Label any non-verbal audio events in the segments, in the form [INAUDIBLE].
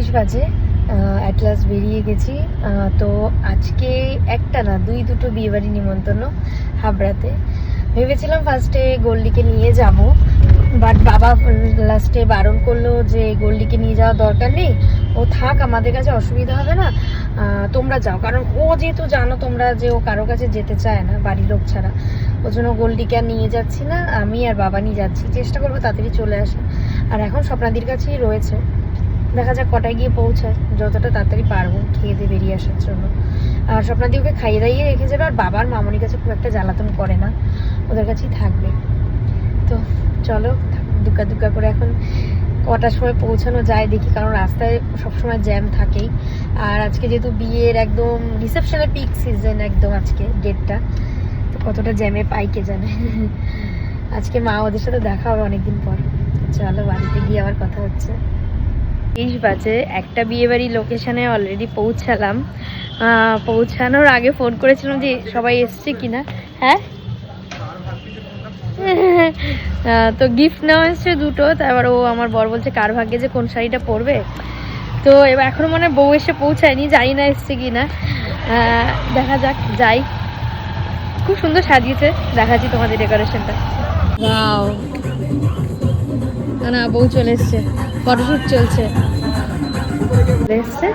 ছাব্বিশ বাজে অ্যাটলাস বেরিয়ে গেছি। তো আজকে একটা না, দুই দুটো বিয়েবাড়ি নিমন্ত্রণ হাবড়াতে। ভেবেছিলাম ফার্স্টে গোল্ডিকে নিয়ে যাব বাট বাবা লাস্টে বারণ করল যে গোল্ডিকে নিয়ে যাওয়ার দরকার নেই। ও থাক, আমাদের কাছে অসুবিধা হবে না। তোমরা যাও, কারণ ও যেহেতু জানো তোমরা যে ও কারও কাছে যেতে চায় না, বাড়ির লোক ছাড়া। ওর জন্য গোল্ডিকে আর নিয়ে যাচ্ছি না, আমি আর বাবা নিয়ে যাচ্ছি। চেষ্টা করব তাড়াতাড়ি চলে আসে আর এখন স্বপ্নাদির কাছেই রয়েছে। দেখা যাক কটায় গিয়ে পৌঁছায়। যতটা তাড়াতাড়ি পারব, খেয়ে দিয়ে বেরিয়ে আসার জন্য। আর স্বপ্নাদি ওকে খাইয়ে দাইয়ে রেখে যাবে, আর বাবার মামনির কাছে খুব একটা জ্বালাতন করে না। ওদের কাছেই থাকবে। তো চলো, দুকা দুকা করে এখন কটার সময় পৌঁছানো যায়, দেখি, কারণ রাস্তায় সবসময় জ্যাম থাকেই। আর আজকে যেহেতু বিয়ের একদম রিসেপশনের পিক সিজন একদম আজকে ডেটটা তো কতটা জ্যামে পাই কে জানে। আজকে মা ওদের সাথে দেখা হবে অনেকদিন পর। চলো, বাড়িতে গিয়ে আবার কথা হচ্ছে। তেইশ বাজে একটা বিয়েবাড়ি লোকেশনে অলরেডি পৌঁছালাম। পৌঁছানোর আগে ফোন করেছিলাম যে সবাই এসছে কিনা। হ্যাঁ? [LAUGHS] তো গিফট নেওয়া এসছে দুটো তারপর ও আমার বর বলছে কার ভাগ্যে যে কোন শাড়িটা পরবে? তো এবার এখনও মনে বউ এসে পৌঁছায়নি জানি না এসছে কিনা। আহ, দেখা যাক যাই। খুব সুন্দর সাজিয়েছে দেখাচ্ছি তোমাদের ডেকোরেশনটা না না বউ চলে এসছে ফটোশ্যুট চলছে। এসছে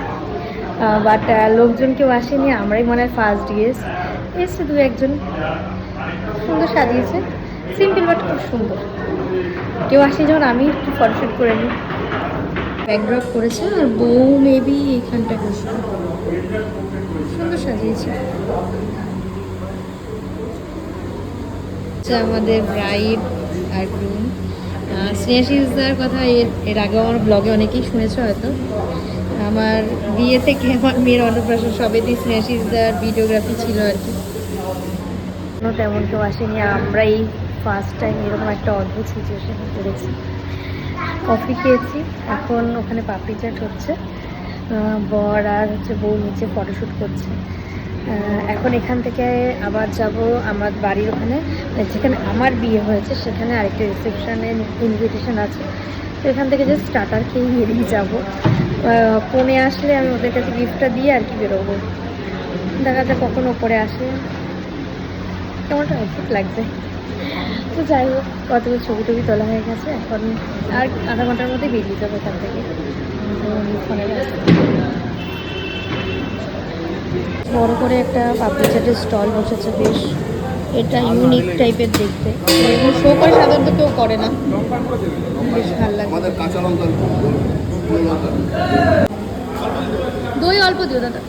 বাট লোকজন কেউ আসেনি, আমরাই মনে হয় ফার্স্ট গেস এসছে দু একজন। সুন্দর সাজিয়েছে। সিম্পল বাট খুব সুন্দর। কেউ আসে যখন, আমি একটু ফটোশ্যুট করে নিই। ব্যাকড্রপ করেছে, আর বউ মেবি এখানটা বসবে সুন্দর সাজিয়েছে। আমাদের ব্রাইড আর গ্রুম স্নেহাশিসদার কথা এর এর আগেও আমার ব্লগে অনেকেই শুনেছো হয়তো। আমার বিয়ে থেকে আমার মেয়ের অন্নপ্রাশন সবেতেই স্নেহাশিসদার ভিডিওগ্রাফি ছিল আর কি। তেমন কেউ আসেনি। আমরা এই ফার্স্ট টাইম এরকম একটা অদ্ভুত সিচুয়েশন পড়েছি। কফি খেয়েছি। এখন ওখানে পাপড়ি চাট হচ্ছে। বর আর হচ্ছে বউ নিচে ফটোশ্যুট করছে। এখন এখান থেকে আবার যাব আমার বাড়ির ওখানে। যেখানে আমার বিয়ে হয়েছে, সেখানে আরেকটা রিসেপশনের ইনভিটেশন আছে। তো এখান থেকে জাস্ট স্টার্টার খেয়ে বেরিয়ে যাব। ফোনে আসলে আমি ওদের কাছে গিফটটা দিয়ে আর কি বেরোবো। দেখা যায় কখন ওপরে আসে। কেমনটা অদ্ভুত লাগছে। তো যাই হোক, কতগুলো ছবি টবি তোলা হয়ে গেছে। এখন আর আধা ঘণ্টার মধ্যে বেরিয়ে যাব এখান থেকে। ফোনে। বড় করে একটা পাপড়ি চাটের স্টল বসেছে বেশ। এটা ইউনিক টাইপের দেখতে। এরকম শো করে সাধারণত কেউ করে না। বেশ ভালো লাগে। আমাদের কাঁচা লঙ্কা লঙ্কা। দই অল্প দিও দাদা।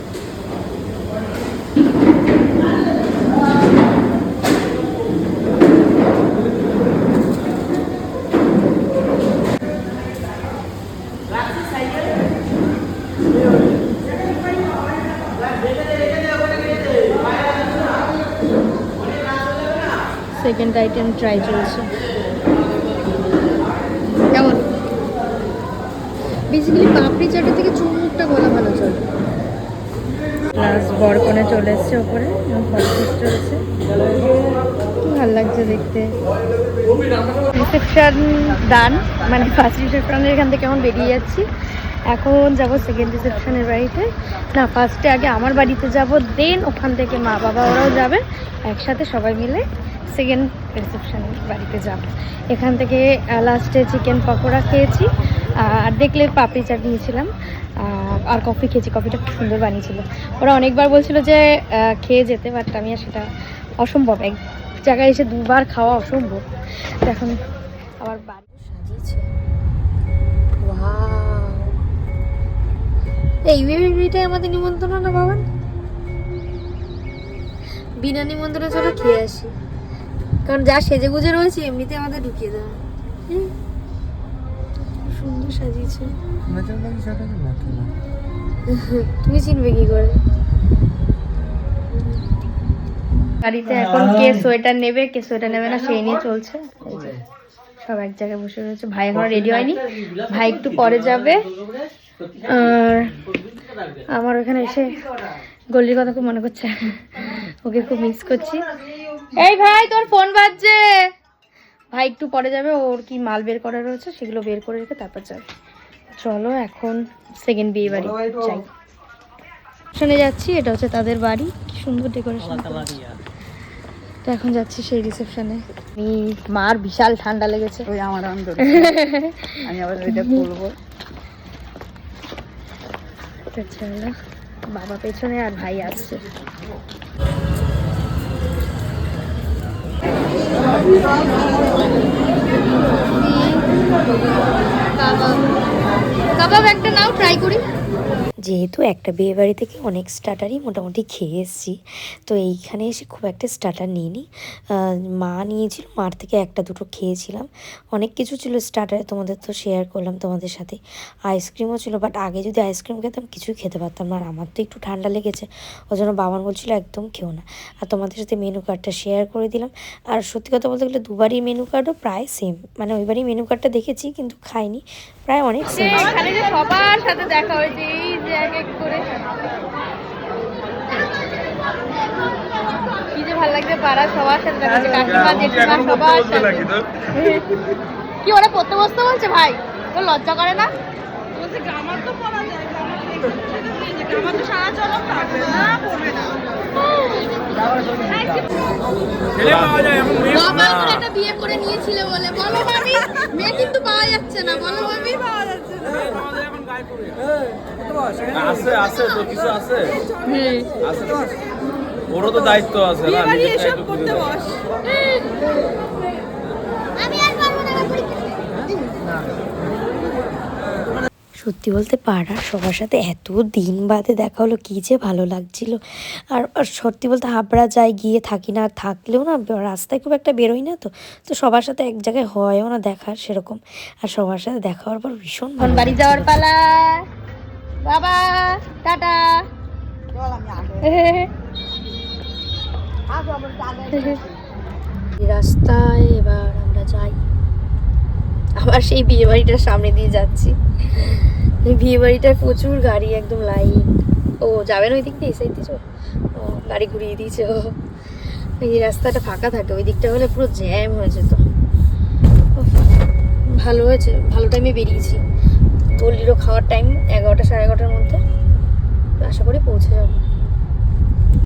সেকেন্ড আইটেম ট্রাই চলছে। কেমন? বেসিক্যালি পাপড়ি চাটের থেকে চুমুকটা বলা ভালো চলে। প্লাস বরকনে চলে এসছে ওপরে চলছে। ভালো লাগছে দেখতে। রিসেপশন ডান মানে ফার্স্ট রিসেপশনের এখান থেকে এখন বেরিয়ে যাচ্ছি। এখন যাব সেকেন্ড রিসেপশনের বাড়িতে। না ফার্স্টে আগে আমার বাড়িতে যাব দেন ওখান থেকে মা বাবা ওরাও যাবে, একসাথে সবাই মিলে সেকেন্ড রিসেপশনের বাড়িতে যাব। এখান থেকে লাস্টে চিকেন পকোড়া খেয়েছি, আর দেখলে পাপড়ি চাট নিয়েছিলাম আর কফি খেয়েছি কফিটা খুব সুন্দর বানিয়েছিল। ওরা অনেকবার বলছিল যে খেয়ে যেতে বাট আমি আর সেটা অসম্ভব। এক জায়গায় এসে দুবার খাওয়া অসম্ভব। এখন আবার বাড়ি সাজিয়েছে। এই বিয়েটাই আমাদের নিমন্ত্রণ না বাবান বিনা নিমন্ত্রণে চলো খেয়ে আসি। কারণ যা সেজে গুজে রয়েছে এমনিতে আমাদের ঢুকিয়ে দেওয়া। সুন্দর সাজিয়েছে। তুমি চিনবে কি করে? গাড়িতে এখন কে সোয়েটার নেবে কে সোয়েটার নেবে না সেই নিয়ে চলছে। সব এক জায়গায় বসে রয়েছে। ভাই এখনও রেডি হয়নি। ভাই একটু পরে যাবে। আর আমার ওখানে এসে গল্লির কথা খুব মনে করছে। ওকে খুব মিস করছি। এই ভাই তোর ফোন বাজছে। ভাই একটু পরে যাবে ওর কি মাল বের করা রয়েছে সেগুলো বের করে রেখে তারপর যাবে। চলো এখন সেকেন্ড বিয়ে বাড়ি। যাই। শুনে যাচ্ছি এটা হচ্ছে তাদের বাড়ি। কি সুন্দর ডেকোরেশন তো এখন যাচ্ছি সেই রিসেপশনে আমি মার বিশাল ঠান্ডা লেগেছে। ওই আমার [LAUGHS] আমি আবার ওইটা খুলবো। বাবা পেছনে আর ভাই আসছে কাবাব। একটা নাও ট্রাই করি। যেহেতু একটা বিয়ে বাড়ি থেকে অনেক স্টার্টারই মোটামুটি খেয়ে এসেছি, তো এইখানে এসে খুব একটা স্টার্টার নিইনি। মা নিয়েছিল, মার থেকে একটা দুটো খেয়েছিলাম। অনেক কিছু ছিল স্টার্টারে তোমাদের তো শেয়ার করলাম তোমাদের সাথে। আইসক্রিমও ছিল বাট আগে যদি আইসক্রিম খেতাম, কিছুই খেতে পারতাম আর আমার তো একটু ঠান্ডা লেগেছে ওই জন্য বাবান বলছিল, একদম খেও না। আর তোমাদের সাথে মেনু কার্ডটা শেয়ার করে দিলাম। আর সত্যি কথা বলতে গেলে, দুবারই মেনু কার্ডও প্রায় সেম মানে ওইবারই মেনু কার্ডটা দেখেছি, কিন্তু খাইনি। প্রায় অনেক সেম সবার সাথে দেখা হয়েছে যে এক এক করে। কি যে ভালো লাগছে পাড়া সবার সাথে দেখা হচ্ছে কাকিমা জেঠিমা সবার সাথে। কি ওরা পড়তে বসতে বলছে ভাই? তোর লজ্জা করে না? বাবা একটা বিয়ে করে নিয়েছিলে বলে। বলো মামি মেয়ে কিন্তু পাওয়া যাচ্ছে না বলো মামি পাওয়া যাচ্ছে না আছে আছে তো কিছু আছে? আছে তো। ওরও তো দায়িত্ব আছে না করতে দায়িত্ব খুঁজে দাও। আমি আর পারব না সত্যি বলতে পাড়ার সবার সাথে এত দিন বাদে দেখা হলো কী যে ভালো লাগছিল। আর সত্যি বলতে হাবড়া যাই গিয়ে থাকি না থাকলেও না রাস্তায় খুব একটা বেরোই না তো। তো সবার সাথে এক জায়গায় হয়ও না দেখা সেরকম। আর সবার সাথে দেখা হওয়ার পর ভীষণ ভালো বাড়ি যাওয়ার পালা। বাবা টাটা। রাস্তায় এবার আমরা যাই। আবার সেই বিয়ে বাড়িটার সামনে দিয়ে যাচ্ছি। বিয়ে বাড়িটায় প্রচুর গাড়ি একদম লাইন ও যাবেন ওই দিক দিয়ে? সেই ও, গাড়ি ঘুরিয়ে দিয়েছে ও। এই রাস্তাটা ফাঁকা থাকে, ওই দিকটা হলে পুরো জ্যাম হয়ে যেত। ভালো হয়েছে, ভালো টাইমে বেরিয়েছি। গল্লিরও খাওয়ার টাইম এগারোটা সাড়ে এগারোটার মধ্যে। আশা করি পৌঁছে যাব।